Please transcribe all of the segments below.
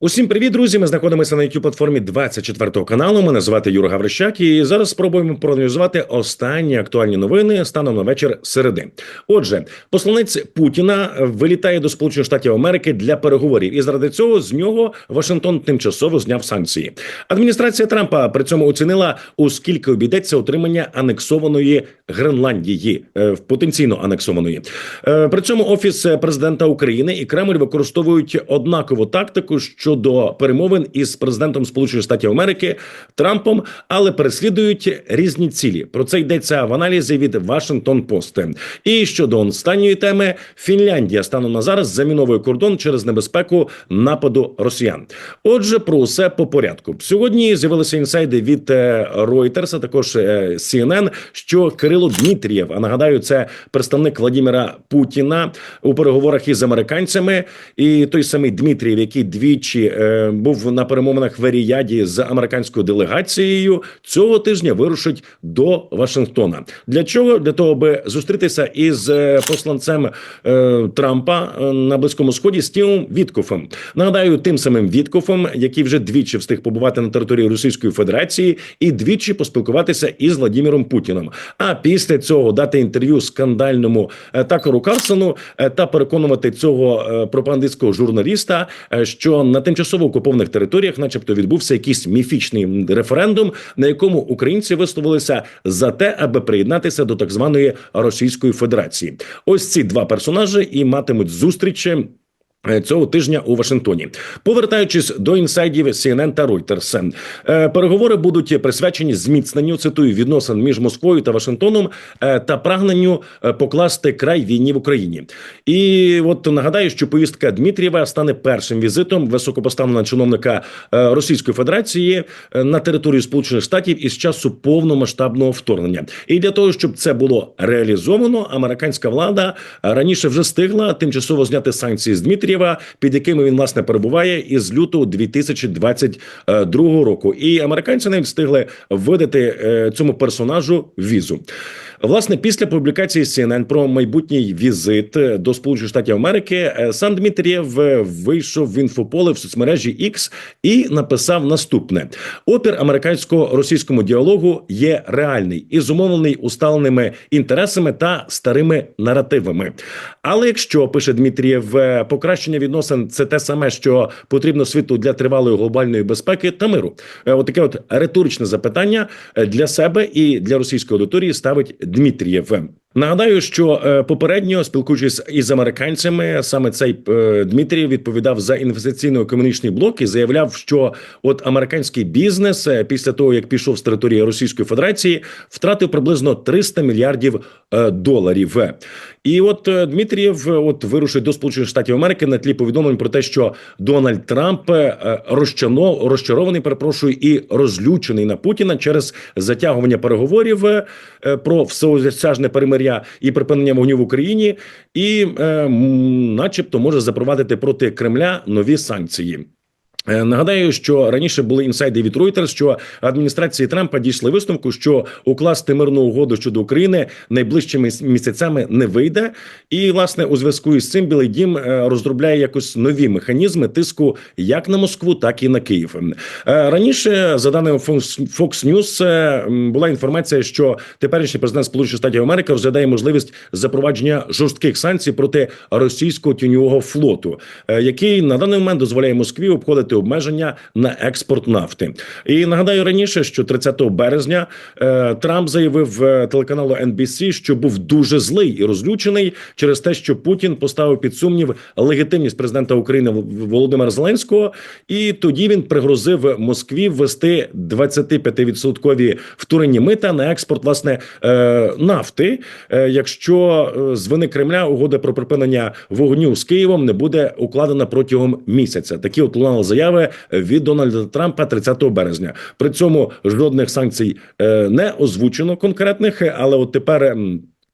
Усім привіт, друзі! Ми знаходимося на youtube платформі 24 каналу. Мене звати Юра Гаврищак, і зараз спробуємо проаналізувати останні актуальні новини станом на вечір середи. Отже, посланець Путіна вилітає до Сполучених Штатів Америки для переговорів, і заради цього з нього Вашингтон тимчасово зняв санкції. Адміністрація Трампа при цьому оцінила, у скільки обійдеться отримання анексованої Гренландії, е, потенційно анексованої. Е, При цьому офіс президента України і Кремль використовують однакову тактику щодо перемовин із президентом Сполучених Штатів Америки Трампом, але переслідують різні цілі. Про це йдеться в аналізі від Вашингтон Пост. І щодо останньої теми, Фінляндія станом на зараз заміновує кордон через небезпеку нападу росіян. Отже, про усе по порядку. Сьогодні з'явилися інсайди від е, Reuters, а також е, CNN, що Кирило Дмитрієв, а нагадаю, це представник Владимира Путіна у переговорах із американцями, і той самий Дмитрієв, який двічі е, був на перемовинах в Еріяді з американською делегацією, цього тижня вирушить до Вашингтона. Для чого? Для того, аби зустрітися із е, посланцем е, Трампа е, на близькому сході Стівом Віткофом. Нагадаю, тим самим Віткофом, який вже двічі встиг побувати на території Російської Федерації, і двічі поспілкуватися із Владимиром Путіним. А після цього дати інтерв'ю скандальному е, Такеру Карсону е, та переконувати цього пропагандистського журналіста, що на тимчасово окупованих територіях, начебто, відбувся якийсь міфічний референдум, на якому українці висловилися за те, аби приєднатися до так званої Російської Федерації. Ось ці два персонажі і матимуть зустрічі. Цього тижня у Вашингтоні, повертаючись до інсайдів CNN та Reuters, е, переговори будуть присвячені зміцненню цитую відносин між Москвою та Вашингтоном е, та прагненню е, покласти край війні в Україні. І от нагадаю, що повістка Дмитрієва стане першим візитом високопоставленого чиновника Російської Федерації на територію Сполучених Штатів із часу повномасштабного вторгнення. І для того, щоб це було реалізовано, американська влада раніше вже встигла тимчасово зняти санкції з Дмитрієва, під якими він власне перебуває із лютого 2022 року. І американці навіть встигли видати е, цьому персонажу візу. Власне, після публікації CNN про майбутній візит до Сполучених Штатів Америки е, сам Дмитрієв е, вийшов в інфополе в соцмережі X і написав наступне: опір американсько-російському діалогу є реальний і зумовлений усталеними інтересами та старими наративами. Але якщо пише Дмитрієв, е, покращення відносин це те саме, що потрібно світу для тривалої глобальної безпеки та миру. Е, Отаке от риторичне запитання е, для себе і для російської аудиторії ставить Дмитрієв. Нагадаю, що е, попередньо спілкуючись із американцями, саме цей е, Дмитрій відповідав за інвестиційно-економічний блок і заявляв, що от американський бізнес е, після того як пішов з території Російської Федерації, втратив приблизно 300 мільярдів доларів. І от Дмитрієв от вирушить до Сполучених Штатів Америки на тлі повідомлень про те, що Дональд Трамп розчано розчарований, перепрошую, і розлючений на Путіна через затягування переговорів про всеосяжне перемир'я і припинення вогню в Україні, і, е, начебто, може запровадити проти Кремля нові санкції. Е, Нагадаю, що раніше були інсайди від Reuters, що адміністрації Трампа дійшли висновку, що укласти мирну угоду щодо України найближчими місяцями не вийде. І власне у зв'язку із цим Білий Дім е, розробляє якось нові механізми тиску як на Москву, так і на Київ. Е, Раніше, за даними Fox News, була інформація, що теперішній президент Сполучених Штатів Америки розглядає можливість запровадження жорстких санкцій проти російського тіньового флоту, який на даний момент дозволяє Москві обходити обмеження на експорт нафти. І нагадаю раніше, що 30 березня е, Трамп заявив е, телеканалу NBC, що був дуже злий і розлючений через те, що Путін поставив під сумнів легітимність президента України Володимира Зеленського, і тоді він пригрозив Москві ввести 25% вторинні мита на експорт власне е, нафти, е, якщо е, з вини Кремля угода про припинення вогню з Києвом не буде укладена протягом місяця. Такі от лунали заяви від Дональда Трампа 30 березня. При цьому жодних санкцій е, не озвучено конкретних, але от тепер.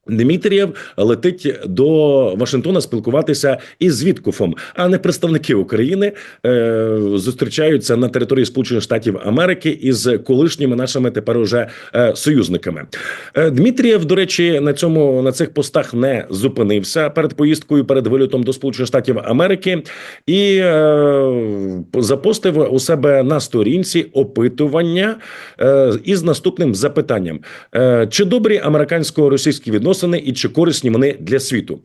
Дмитрієв летить до Вашингтона спілкуватися із Віткофом, а не представники України е, зустрічаються на території Сполучених Штатів Америки із колишніми нашими тепер уже е, союзниками. Е, Дмитрієв, до речі, на цьому на цих постах не зупинився перед поїздкою, перед вилітом до Сполучених Штатів Америки. І е, запостив у себе на сторінці опитування е, із наступним запитанням: е, чи добрі американсько-російські відносини і чи корисні вони для світу?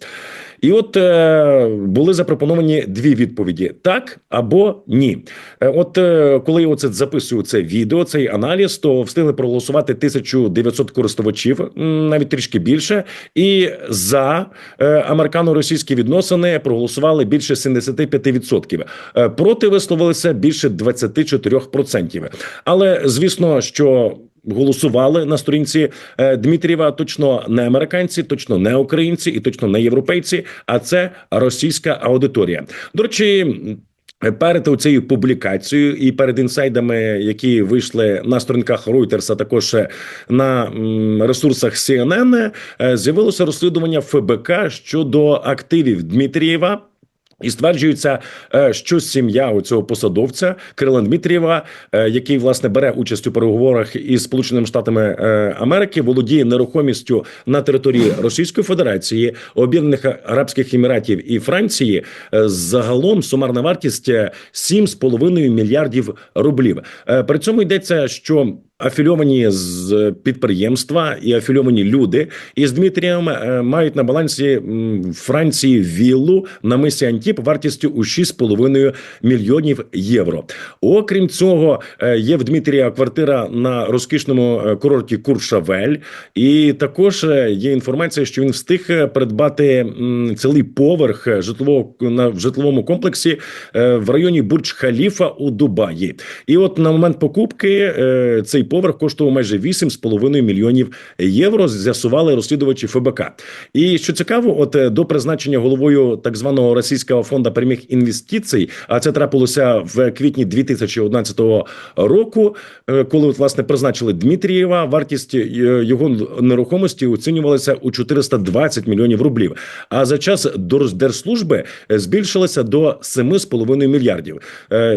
І от е, були запропоновані дві відповіді: так або ні. Е, от е, коли я оце записую це відео, цей аналіз, то встигли проголосувати 1900 користувачів, навіть трішки більше. І за е, американо-російські відносини проголосували більше 75%. Е, проти висловилися більше 24%. Але звісно, що голосували на сторінці е, Дмитрієва точно не американці, точно не українці і точно не європейці, а це російська аудиторія. До речі. Перед цією публікацією і перед інсайдами, які вийшли на сторінках Reuters, а також на ресурсах CNN, е, з'явилося розслідування ФБК щодо активів Дмитрієва. І стверджується, е, що сім'я у цього посадовця Кирила Дмитрієва, е, який власне бере участь у переговорах із Сполученими Штатами е, Америки, володіє нерухомістю на території Російської Федерації, Об'єднаних Арабських Еміратів і Франції. Загалом сумарна вартість е, 7,5 мільярдів рублів. При цьому йдеться, що Афільовані з підприємства і афільовані люди із Дмитрієм е, мають на балансі Франції віллу на мисі Антіп вартістю у 6,5 мільйонів євро. Окрім цього, е, є в Дмитрія квартира на розкішному е, курорті Куршавель, і також є інформація, що він встиг придбати цілий поверх житлового на в житловому комплексі в районі Бурдж-Халіфа у Дубаї. І от на момент покупки цей поверх коштував майже 8,5 мільйонів євро. З'ясували розслідувачі ФБК. І що цікаво, от е, до призначення головою так званого російського фонду прямих інвестицій, а це трапилося в квітні 2011 року, е, коли от, власне призначили Дмитрієва. Вартість е, його нерухомості оцінювалася у 420 мільйонів рублів. А за час держслужби збільшилася до 7,5 мільярдів.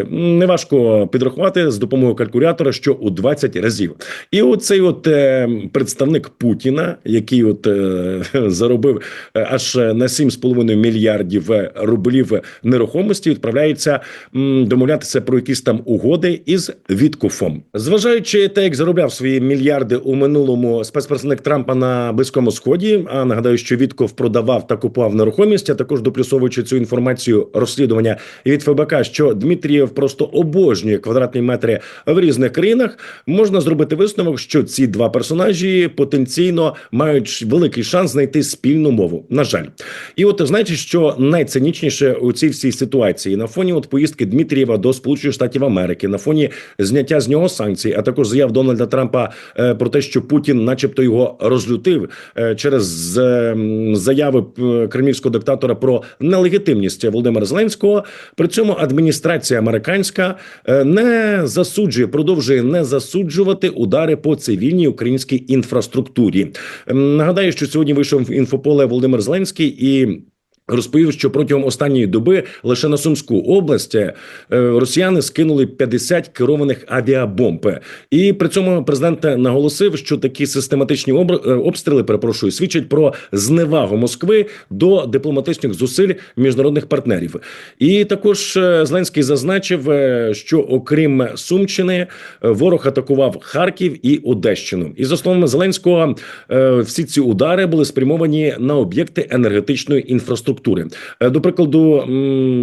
Неважко підрахувати з допомогою калькулятора, що у 20 разів. І оцей от е, представник Путіна, який от е, заробив е, аж на 7,5 мільярдів е, рублів нерухомості, відправляється м, домовлятися про якісь там угоди із Віткофом. Зважаючи те, як заробляв свої мільярди у минулому спецпредставник Трампа на Близькому Сході. А нагадаю, що Вітков продавав та купував нерухомість, а також доплюсовуючи цю інформацію розслідування від ФБК, що Дмитрієв просто обожнює квадратні метри в різних країнах. Можна зробити висновок, що ці два персонажі потенційно мають великий шанс знайти спільну мову. На жаль, і от знаєте, що найцинічніше у цій всій ситуації на фоні от поїздки Дмитрієва до Сполучених Штатів Америки, на фоні зняття з нього санкцій, а також заяв Дональда Трампа е, про те, що Путін, начебто, його розлютив е, через е, заяви кремлівського диктатора про нелегітимність Володимира Зеленського. При цьому адміністрація американська не засуджує, продовжує не засуджувати удари по цивільній українській інфраструктурі. Ем, Нагадаю, що сьогодні вийшов в інфополе Володимир Зеленський і. Розповів, що протягом останньої доби лише на Сумську область е, росіяни скинули 50 керованих авіабомб. І при цьому президент наголосив, що такі систематичні е, обстріли, перепрошую, свідчать про зневагу Москви до дипломатичних зусиль міжнародних партнерів. І також е, Зеленський зазначив, що окрім Сумщини, ворог атакував Харків і Одещину. І за словами Зеленського, всі ці удари були спрямовані на об'єкти енергетичної інфраструктури. Е, До прикладу,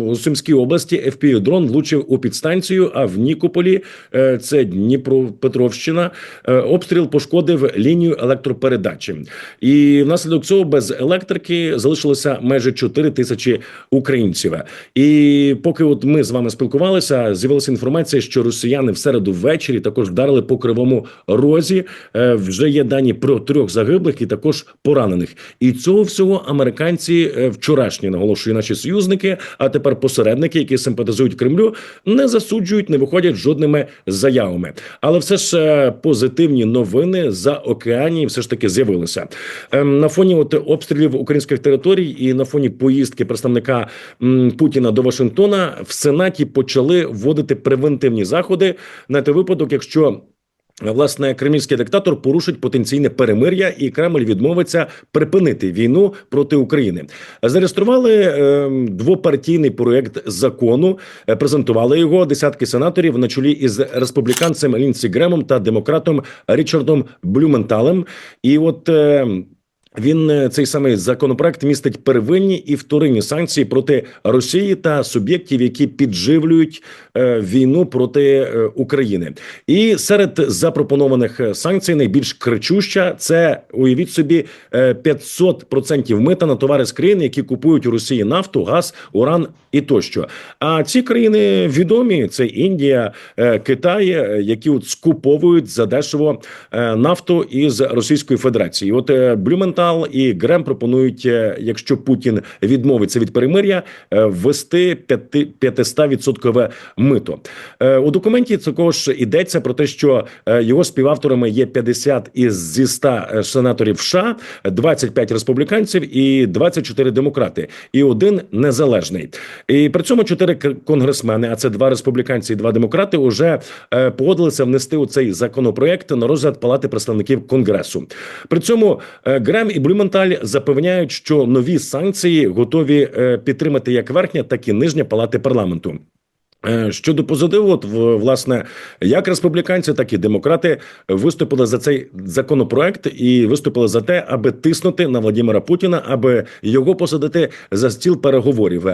у Сумській області fpv дрон влучив у підстанцію, а в Нікополі, е, це Дніпропетровщина, е, обстріл пошкодив лінію електропередачі. І внаслідок цього без електрики залишилося майже 4 тисячі українців. І поки от ми з вами спілкувалися, з'явилася інформація, що росіяни в середу ввечері також вдарили по кривому розі. Вже є дані про трьох загиблих і також поранених. І цього всього американці вчора вчорашні наголошую наші союзники, а тепер посередники, які симпатизують Кремлю, не засуджують, не виходять жодними заявами. Але все ж е, позитивні новини за океані все ж таки з'явилися Ем, на фоні от обстрілів українських територій і на фоні поїздки представника Путіна до Вашингтона в Сенаті почали вводити превентивні заходи на той випадок, якщо Власне, кремлівський диктатор порушить потенційне перемир'я, і Кремль відмовиться припинити війну проти України. Зареєстрували е, двопартійний проект закону, презентували його десятки сенаторів на чолі із республіканцем Лінсі Гремом та демократом Річардом Блюменталем. І от е, він е, цей самий законопроект містить первинні і вторинні санкції проти Росії та суб'єктів, які підживлюють е, війну проти е, України. І серед запропонованих санкцій найбільш кричуща це уявіть собі е, 500% мита на товари з країн, які купують у Росії нафту, газ, уран і тощо. А ці країни відомі: це Індія, Китай, які от скуповують задешево нафту із Російської Федерації. От е, Блюментал і Грем пропонують, е, якщо Путін відмовиться від перемир'я, е, ввести 500% мито. Е, У документі також йдеться про те, що його співавторами є 50 із зі 100 сенаторів США, 25 республіканців і 24 демократи, і один незалежний. І при цьому чотири конгресмени, а це два республіканці і два демократи, уже погодилися внести у цей законопроект на розгляд Палати представників Конгресу. При цьому Грем і Блюменталь запевняють, що нові санкції готові е, підтримати як верхня, так і нижня палати парламенту. Е, Щодо позитиву, от власне, як республіканці, так і демократи виступили за цей законопроект і виступили за те, аби тиснути на Владимира Путіна, аби його посадити за стіл переговорів.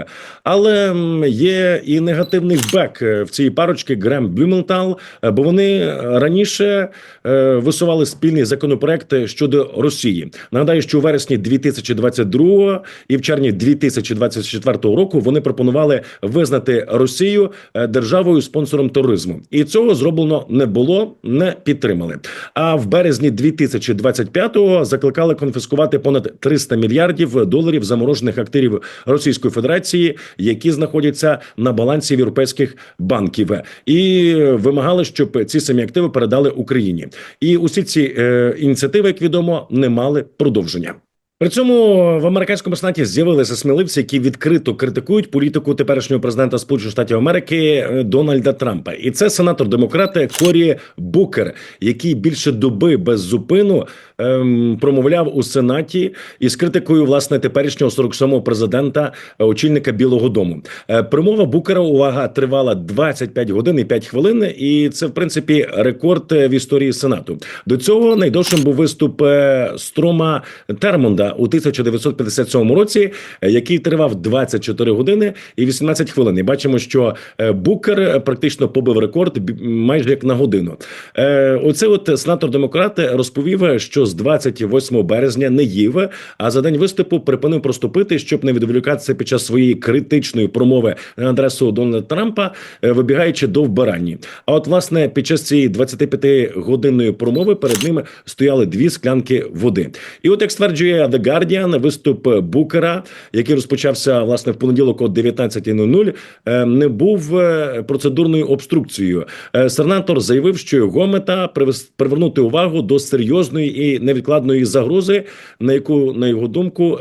Але є і негативний бек е, в цій парочці Грем Блюментал, е, бо вони раніше висували спільний законопроект щодо Росії. Нагадаю, що у вересні 2022 і в червні 2024 року вони пропонували визнати Росію державою спонсором тероризму, і цього зроблено не було, не підтримали. А в березні 2025-го закликали конфіскувати понад 300 мільярдів доларів заморожених активів Російської Федерації, які знаходяться на балансі європейських банків, і вимагали, щоб ці самі активи передали Україні. І усі ці е, ініціативи, як відомо, не мали продовження. При цьому в американському сенаті з'явилися сміливці, які відкрито критикують політику теперішнього президента Сполучених Штатів Америки е, Дональда Трампа, і це сенатор демократи Корі Букер, який більше доби без зупину ем, промовляв у сенаті із критикою власне теперішнього 47-го президента, е, очільника Білого Дому. Е, Промова Букера увага тривала 25 годин і 5 хвилин, і це в принципі рекорд е, в історії сенату. До цього найдовшим був виступ Строма Термонда у 1957 році, е, який тривав 24 години і 18 хвилин. І бачимо, що е, Букер е, практично побив рекорд майже як на годину. Оце от сенатор демократ розповів, що з 28 березня не їв, а за день виступу припинив проступити, щоб не відволікатися під час своєї критичної промови на адресу Дональда Трампа, вибігаючи до вбиранні. А от власне під час цієї 25-годинної промови перед ними стояли дві склянки води. І от як стверджує The Guardian, виступ Букера, який розпочався власне в понеділок о 19.00, е, не був е, процедурною обструкцією. Е, Сенатор заявив, що його мета привернути увагу до серйозної і невідкладної загрози, на яку на його думку.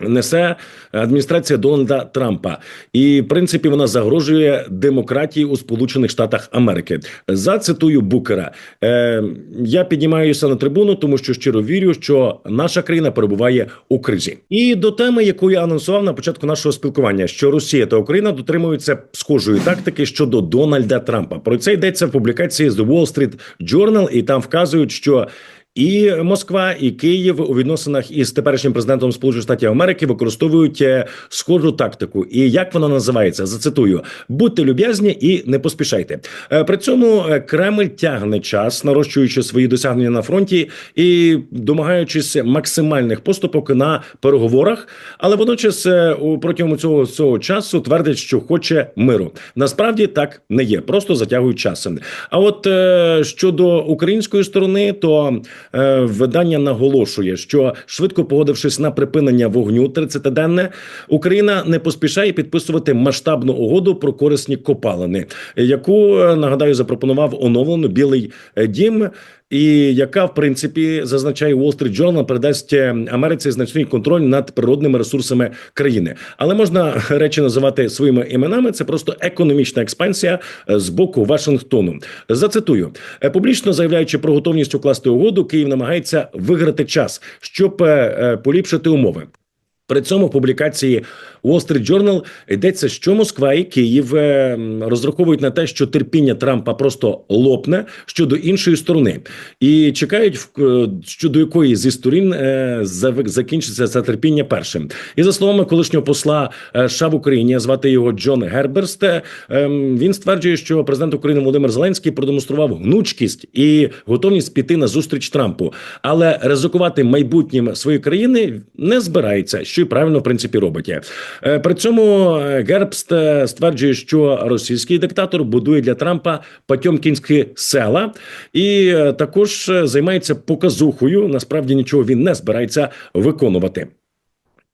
Несе адміністрація Дональда Трампа, і в принципі вона загрожує демократії у Сполучених Штатах Америки. Зацитую Букера. Е, я піднімаюся на трибуну, тому що щиро вірю, що наша країна перебуває у кризі. І до теми, яку я анонсував на початку нашого спілкування, що Росія та Україна дотримуються схожої тактики щодо Дональда Трампа. Про це йдеться в публікації The Wall Street Journal, і там вказують, що і Москва, і Київ у відносинах із теперішнім президентом Сполучених Штатів Америки використовують е, схожу тактику. І як вона називається? Зацитую: будьте люб'язні і не поспішайте. Е, При цьому е, Кремль тягне час, нарощуючи свої досягнення на фронті і домагаючись максимальних поступок на переговорах, але водночас протягом цього, цього часу твердить, що хоче миру. Насправді так не є, просто затягують часом. А от щодо української сторони, то видання наголошує, що швидко погодившись на припинення вогню 30-денне, Україна не поспішає підписувати масштабну угоду про корисні копалини, яку е, нагадаю запропонував оновлено Білий е, Дім. І яка в принципі зазначає Wall Street Journal, передасть е, Америці значний контроль над природними ресурсами країни, але можна речі називати своїми іменами. Це просто економічна експансія е, з боку Вашингтону. Зацитую Е, публічно заявляючи про готовність укласти угоду, Київ намагається виграти час, щоб поліпшити умови. При цьому в публікації Wall Street Journal йдеться, що Москва і Київ е, розраховують на те, що терпіння Трампа просто лопне щодо іншої сторони, і чекають, е, щодо якої зі сторін е, закінчиться це терпіння першим. І за словами колишнього посла США в Україні, звати його Джон Герберст. Він стверджує, що президент України Володимир Зеленський продемонстрував гнучкість і готовність піти на зустріч Трампу, але ризикувати майбутнім своєї країни не збирається, що і правильно в принципі робить. Е, При цьому е, Гербст е, стверджує, що російський диктатор будує для Трампа Патьомкінські села, і також займається показухою. Насправді нічого він не збирається виконувати.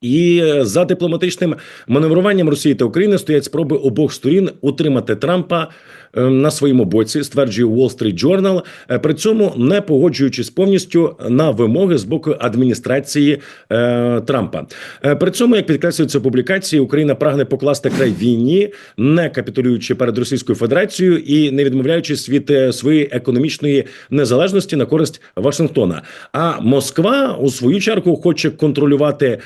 І е, за дипломатичним маневруванням Росії та України стоять спроби обох сторін утримати Трампа е, на своєму боці, стверджує Wall Street Journal, е, при цьому не погоджуючись повністю на вимоги з боку адміністрації е, Трампа. Е, При цьому, як підкреслюється публікації, Україна прагне покласти край війні, не капітулюючи перед Російською Федерацією і не відмовляючись від своєї економічної незалежності на користь Вашингтона. А Москва у свою чергу хоче контролювати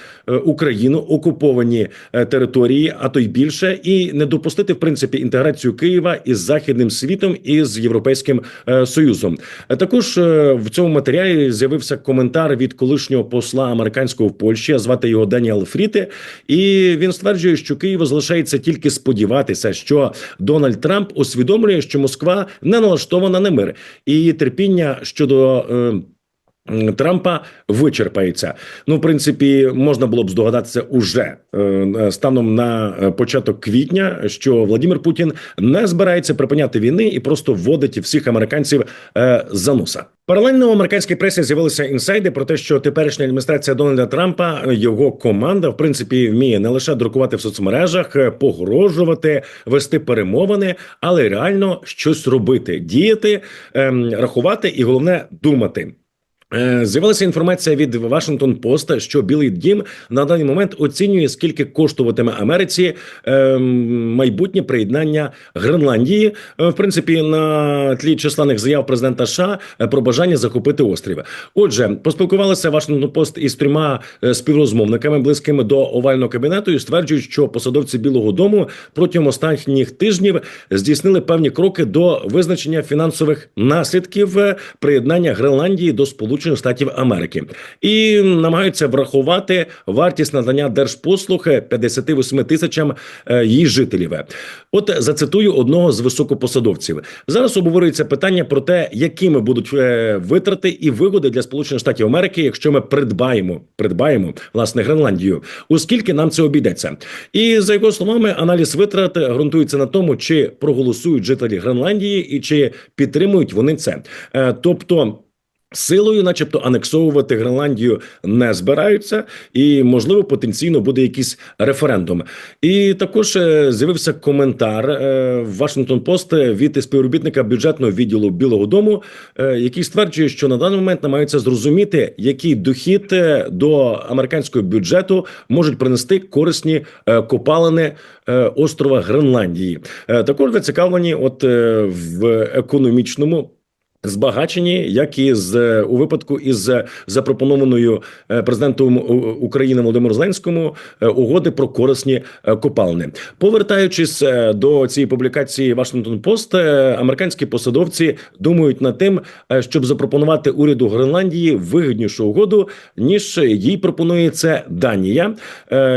Україну, окуповані е, території, а то й більше, і не допустити в принципі інтеграцію Києва із західним світом і з європейським е, союзом. Е, Також в цьому матеріалі з'явився коментар від колишнього посла американського в Польщі, звати його Даніел Фріте, і він стверджує, що Києву залишається тільки сподіватися, що Дональд Трамп усвідомлює, що Москва не налаштована на мир, і терпіння щодо. Е, Трампа вичерпається. Ну, в принципі, можна було б здогадатися уже е, станом на е, початок квітня, що Владимир Путін не збирається припиняти війни і просто вводить всіх американців е, за носа. Паралельно в американській пресі з'явилися інсайди про те, що теперішня адміністрація Дональда Трампа, його команда, в принципі, вміє не лише друкувати в соцмережах, е, погрожувати, вести перемовини, але реально щось робити, діяти, ем, рахувати і головне думати. Е, З'явилася інформація від Washington Post, що Білий Дім на даний момент оцінює, скільки коштуватиме Америці е, майбутнє приєднання Гренландії. Е, В принципі, на тлі численних заяв президента США е, про бажання захопити острів. Отже, поспілкувалися Washington Post із трьома співрозмовниками, близькими до овального кабінету, і стверджують, що посадовці Білого Дому протягом останніх тижнів здійснили певні кроки до визначення фінансових наслідків приєднання Гренландії до Сполучених Штатів Америки і намагаються врахувати вартість надання держпослуг е, 58 тисячам е, її жителів. От зацитую одного з високопосадовців. Зараз обговорюється питання про те, якими будуть е, витрати і вигоди для Сполучених Штатів Америки, якщо ми придбаємо придбаємо власне Гренландію, оскільки нам це обійдеться. І за його словами, аналіз витрат ґрунтується на тому, чи проголосують жителі Гренландії і чи підтримують вони це. Е, Тобто. Силою, начебто, анексовувати Гренландію не збираються, і можливо потенційно буде якийсь референдум. І також е, з'явився коментар е, в Washington Post від співробітника бюджетного відділу Білого Дому, е, який стверджує, що на даний момент намагаються зрозуміти, який дохід до американського бюджету можуть принести корисні копалини острова Гренландії. Також зацікавлені, от в економічному. Збагачені, як і з у випадку із запропонованою е, президентом України Володимиру Зеленському е, угоди про корисні е, копалини. Повертаючись до цієї публікації Post, е, американські посадовці думають над тим, щоб запропонувати уряду Гренландії вигіднішу угоду, ніж їй пропонує це Данія,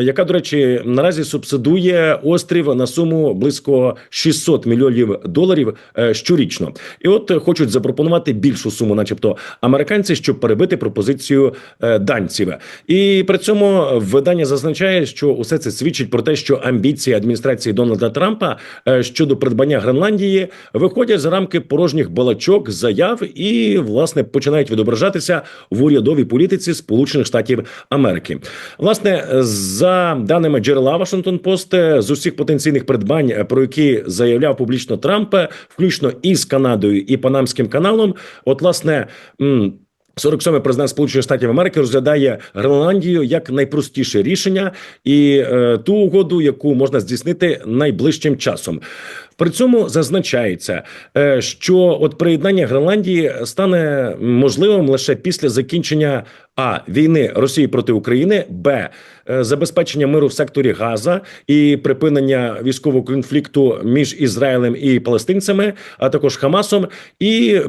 яка, до речі, наразі субсидує острів на суму близько 600 мільйонів доларів щорічно. І от хочуть запропонувати запропонувати більшу суму, начебто американці, щоб перебити пропозицію е, данців. І при цьому видання зазначає, що усе це свідчить про те, що амбіції адміністрації Дональда Трампа е, щодо придбання Гренландії виходять за рамки порожніх балачок, заяв і власне починають відображатися в урядовій політиці Сполучених Штатів Америки. Власне, за даними джерела Вашингтон Пост, з усіх потенційних придбань, про які заявляв публічно Трамп, включно із Канадою і Панамським каналом, от власне. м, 47-й президент Сполучених Штатів Америки розглядає Гренландію як найпростіше рішення і е, ту угоду, яку можна здійснити найближчим часом. При цьому зазначається, е, що от приєднання Гренландії стане можливим лише після закінчення а війни Росії проти України, б е, забезпечення миру в секторі Газа і припинення військового конфлікту між Ізраїлем і палестинцями, а також Хамасом, і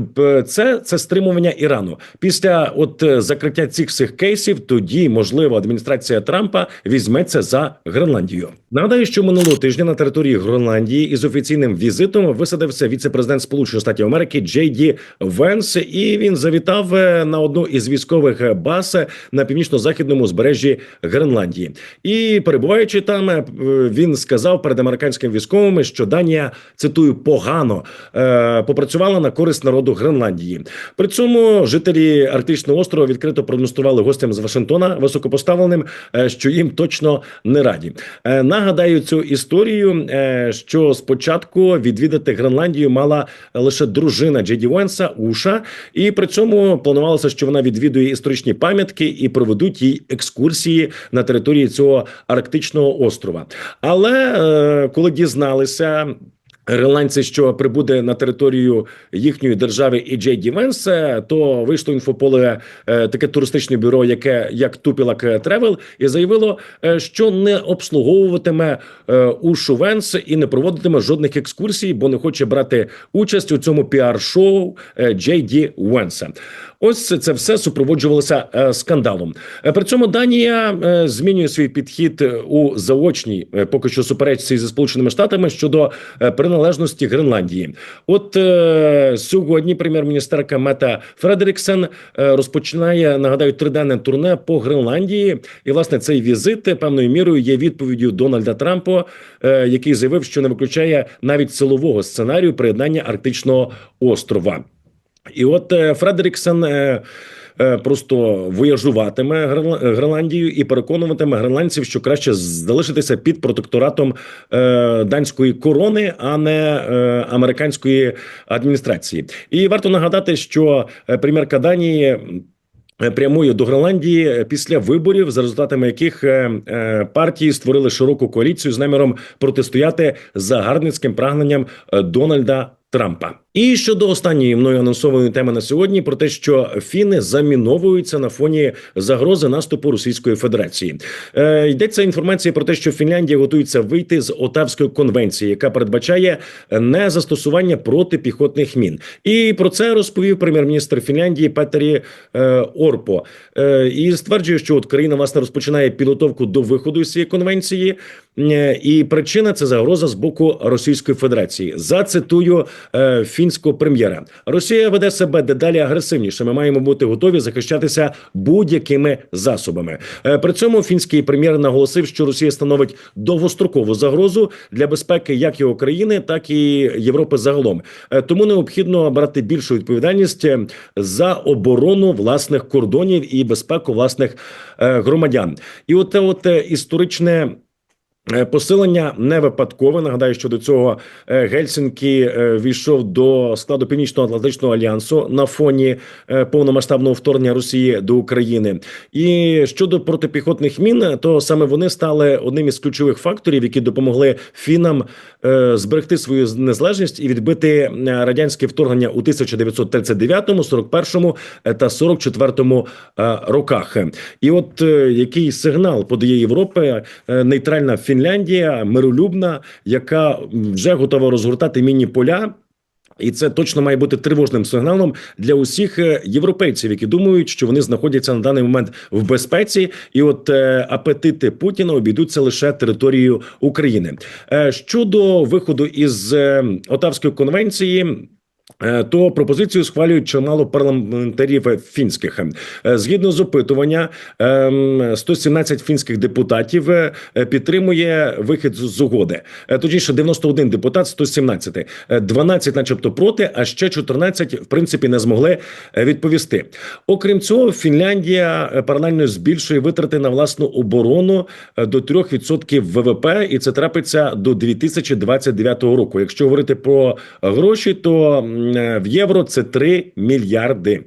це, це стримування Ірану. Після от закриття цих всіх кейсів, тоді можливо адміністрація Трампа візьметься за Гренландію. Нагадаю, що минулого тижня на території Гренландії із офіційним візитом висадився віце-президент Сполучених Штатів Америки Джей Ді Венс, і він завітав е, на одну із військових баз на північно-західному узбережжі Гренландії. І перебуваючи там, е, він сказав перед американськими військовими, що Данія цитую погано е, попрацювала на користь народу Гренландії. При цьому жителі Арктичного острова відкрито продемонстрували гостям з Вашингтона високопоставленим, е, що їм точно не раді. Е, Нагадаю цю історію, е, що спочатку відвідати Гренландію мала лише дружина Джеді Уенса Уша, і при цьому планувалося, що вона відвідує історичні пам'ятки і проведуть їй екскурсії на території цього арктичного острова. Але е, коли дізналися. Гренландці, що прибуде на територію їхньої держави і Джей Ді Венс, е, то вийшло інфополе е, таке туристичне бюро, яке як Тупілак Тревел, і заявило, е, що не обслуговуватиме е, Ушу Венс і не проводитиме жодних екскурсій, бо не хоче брати участь у цьому піар-шоу Джей Ді Венса. Ось це все супроводжувалося скандалом. При цьому Данія змінює свій підхід у заочній поки що суперечці зі сполученими штатами щодо е, приналежності Гренландії. От е, сьогодні прем'єр-міністерка Мета Фредеріксен е, розпочинає нагадаю триденне турне по Гренландії. І власне цей візит певною мірою є відповіддю Дональда Трампа, е, який заявив, що не виключає навіть силового сценарію приєднання Арктичного острова. І от е, Фредеріксен е, просто вояжуватиме Гренла- Гренландію і переконуватиме гренландців, що краще залишитися під протекторатом е, данської корони, а не е, американської адміністрації. І варто нагадати, що е, прем'єрка Данії. е, Прямує до Гренландії після виборів, за результатами яких е, е, партії створили широку коаліцію з наміром протистояти загарбницьким прагненням е, Дональда Трампа. І щодо останньої мною анонсованої теми на сьогодні, про те, що фіни заміновуються на фоні загрози наступу Російської Федерації. Е, йдеться інформація про те, що Фінляндія готується вийти з Отавської конвенції, яка передбачає не застосування протипіхотних мін. І про це розповів прем'єр-міністр Фінляндії Петері е, Орпо. Е, і стверджує, що от країна власне розпочинає підготовку до виходу з цієї конвенції, і причина це загроза з боку Російської Федерації. Зацитую е, фінського прем'єра: Росія веде себе дедалі агресивніше. Ми маємо бути готові захищатися будь-якими засобами. Е, при цьому фінський прем'єр наголосив, що Росія становить довгострокову загрозу для безпеки як його країни, так і Європи загалом. Е, тому необхідно брати більшу відповідальність е, за оборону власних кордонів і безпеку власних е, громадян. І от от е, історичне. Е, Посилення не випадкове. Нагадаю, що до цього е, Гельсінкі е, війшов до складу Північно-Атлантичного альянсу на фоні повномасштабного вторгнення Росії до України. І щодо протипіхотних мін, то саме вони стали одним із ключових факторів, які допомогли фінам зберегти свою незалежність і відбити радянське вторгнення у 1939, 41 та 44 е, роках. І от який сигнал подає Європа, нейтральна Фінляндія, миролюбна, яка вже готова розгортати міні-поля. І це точно має бути тривожним сигналом для усіх е, європейців, які думають, що вони знаходяться на даний момент в безпеці, і от е, апетити Путіна обійдуться лише територією України. Е, щодо виходу із е, Отавської конвенції. Е, То пропозицію схвалюють чимало парламентарів фінських. Е, Згідно з опитування, ем, 117 фінських депутатів е, підтримує вихід з угоди. Точніше, 91 депутат, 117. Е, 12 начебто проти, а ще 14, в принципі, не змогли відповісти. Окрім цього, Фінляндія паралельно збільшує витрати на власну оборону до 3% ВВП, і це трапиться до 2029 року. Якщо говорити про гроші, то в євро це 3 мільярди.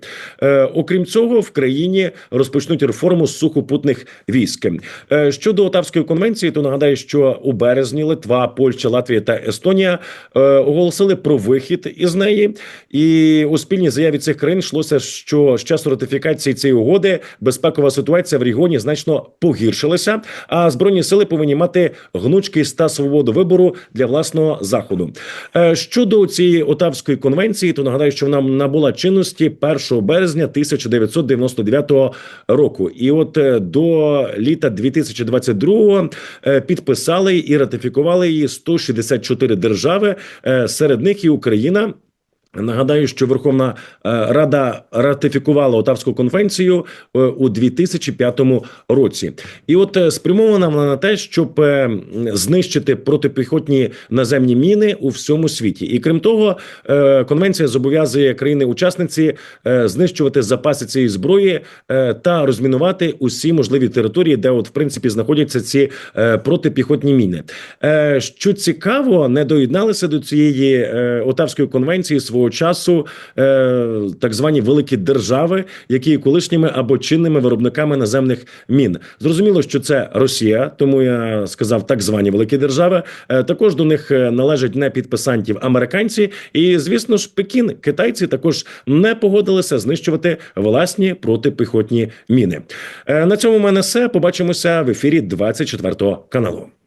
Е, Окрім цього, в країні розпочнуть реформу сухопутних військ. Е, Щодо Отавської конвенції, то нагадаю, що у березні Литва, Польща, Латвія та Естонія е, оголосили про вихід із неї, і у спільній заяві цих країн йшлося, що з часу ратифікації цієї угоди безпекова ситуація в регіоні значно погіршилася. А збройні сили повинні мати гнучкість та свободу вибору для власного заходу. Щодо цієї Отавської конвенції, то нагадаю, що вона набула чинності 1 березня 1999 року. І от е, до літа 2022 е, підписали і ратифікували її 164 держави, е, серед них і Україна. Нагадаю, що Верховна е, Рада ратифікувала Отавську конвенцію е, у 2005 році, і от е, спрямована вона на те, щоб знищити протипіхотні наземні міни у всьому світі. І крім того, конвенція зобов'язує країни-учасниці знищувати запаси цієї зброї та розмінувати усі можливі території, де от в принципі знаходяться ці протипіхотні міни. Що цікаво, не доєдналися до цієї Отавської конвенції свого часу е, так звані великі держави, які є колишніми або чинними виробниками наземних мін. Зрозуміло, що це Росія, тому я сказав так звані великі держави. Е, Також до них е, належать не підписантів американці, і звісно ж, Пекін, китайці також не погодилися знищувати власні протипіхотні міни. Е, На цьому в мене все. Побачимося в ефірі 24 каналу.